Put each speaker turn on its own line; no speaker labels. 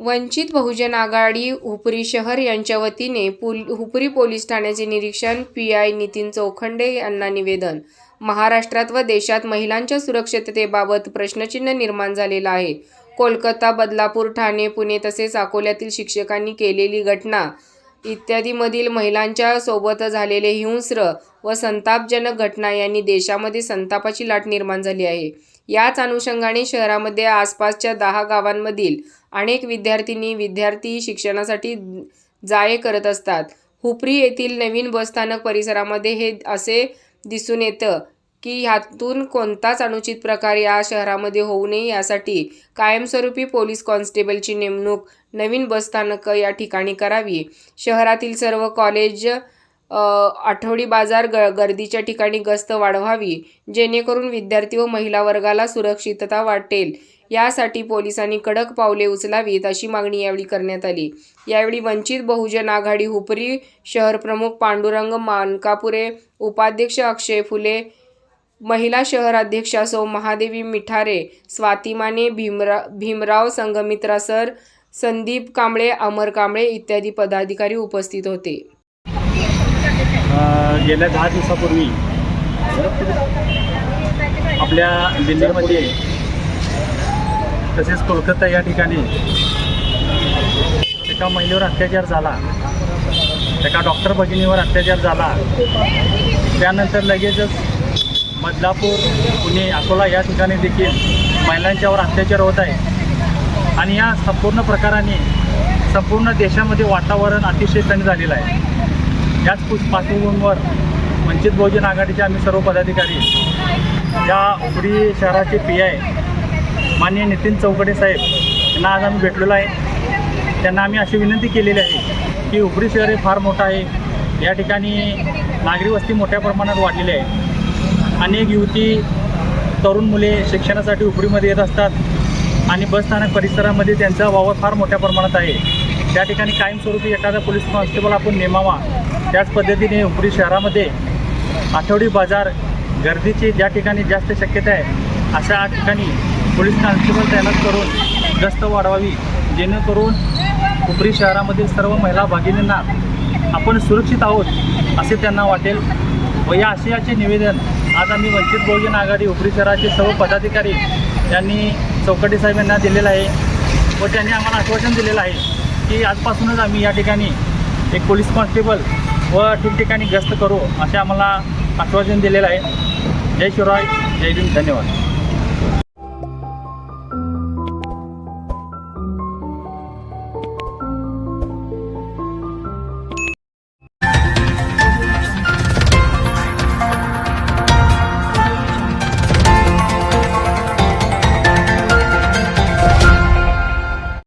वंचित बहुजन आघाडी हुपरी शहर यांच्या वतीने पुल हुपरी पोलीस ठाण्याचे निरीक्षण पी आय नितीन चौखंडे यांना निवेदन. महाराष्ट्रात व देशात महिलांच्या सुरक्षिततेबाबत प्रश्नचिन्ह निर्माण झालेला आहे. कोलकाता बदलापूर ठाणे पुणे तसेच अकोल्यातील शिक्षकांनी केलेली घटना इत्यादीमधील महिलांच्या सोबत झालेले हिंस्र व संतापजनक घटना यांनी देशामध्ये संतापाची लाट निर्माण झाली आहे. याच अनुषंगाने शहरामध्ये आसपासच्या दहा गावांमधील अनेक विद्यार्थिनी विद्यार्थी शिक्षणासाठी जाये करत असतात. हुपरी येथील नवीन बसस्थानक परिसरामध्ये हे असे दिसून येतं की ह्यातून कोणताच अनुचित प्रकार या शहरामध्ये होऊ नये यासाठी कायमस्वरूपी पोलीस कॉन्स्टेबलची नेमणूक नवीन बसस्थानकं या ठिकाणी करावी. शहरातील सर्व कॉलेज आठवडी बाजार ग गर्दीच्या ठिकाणी गस्त वाढवावी जेणेकरून विद्यार्थी व महिला वर्गाला सुरक्षितता वाटेल. यासाठी पोलिसांनी कडक पावले उचलावीत अशी मागणी यावेळी करण्यात आली. यावेळी वंचित बहुजन आघाडी हुपरी शहर प्रमुख पांडुरंग मानकापुरे उपाध्यक्ष अक्षय फुले महिला शहराध्यक्षा सौ महादेवी मिठारे स्वातिमाने भीमरा भीमराव संगमित्रा सर संदीप कांबळे अमर कांबळे इत्यादी पदाधिकारी उपस्थित होते.
गेल्या दहा दिवसापूर्वी आपल्या दिल्लीमध्ये तसेच कोलकाता या ठिकाणी एका महिलेवर अत्याचार झाला. एका डॉक्टर भगिनीवर अत्याचार झाला. त्यानंतर लगेचच बदलापूर पुणे अकोला या ठिकाणी देखील महिलांच्यावर अत्याचार होत आहे. आणि या संपूर्ण प्रकाराने संपूर्ण देशामध्ये वातावरण अतिशय थंड झालेलं आहे. याच पुस पार्श्वभूमीवर वंचित बहुजन आघाडीचे आम्ही सर्व पदाधिकारी या उपरी शहराचे पी आय माननीय नितीन चौकडे साहेब यांना आज आम्ही भेटलेलो आहे. त्यांना आम्ही अशी विनंती केलेली आहे की उपरी शहर हे फार मोठं आहे. या ठिकाणी नागरी वस्ती मोठ्या प्रमाणात वाढलेली आहे. अनेक युवती तरुण मुले शिक्षणासाठी उपरीमध्ये येत असतात आणि बसस्थानक परिसरामध्ये त्यांचा वावर फार मोठ्या प्रमाणात आहे. त्या ठिकाणी कायमस्वरूपी एखादा पोलीस कॉन्स्टेबल आपण नेमावा. त्याच पद्धतीने उपरी शहरामध्ये आठवडी बाजार गर्दीची ज्या ठिकाणी जास्त शक्यता आहे अशा ठिकाणी पोलीस कॉन्स्टेबल तैनात करून गस्त वाढवावी. जेणेकरून उपरी शहरामधील सर्व महिला भगिनींना आपण सुरक्षित आहोत असे त्यांना वाटेल. व या आशयाचे निवेदन आज आम्ही वंचित बहुजन आघाडी उपरी शहराचे सर्व पदाधिकारी यांनी चौकटी साहेब यांना दिलेलं आहे व त्यांनी आम्हाला आश्वासन दिलेलं आहे की आजपासूनच आम्ही या ठिकाणी एक पोलीस कॉन्स्टेबल व ठिकठिकाणी गस्त करू असे आम्हाला आश्वासन दिलेलं आहे. जय शिवराय जय भीम धन्यवाद.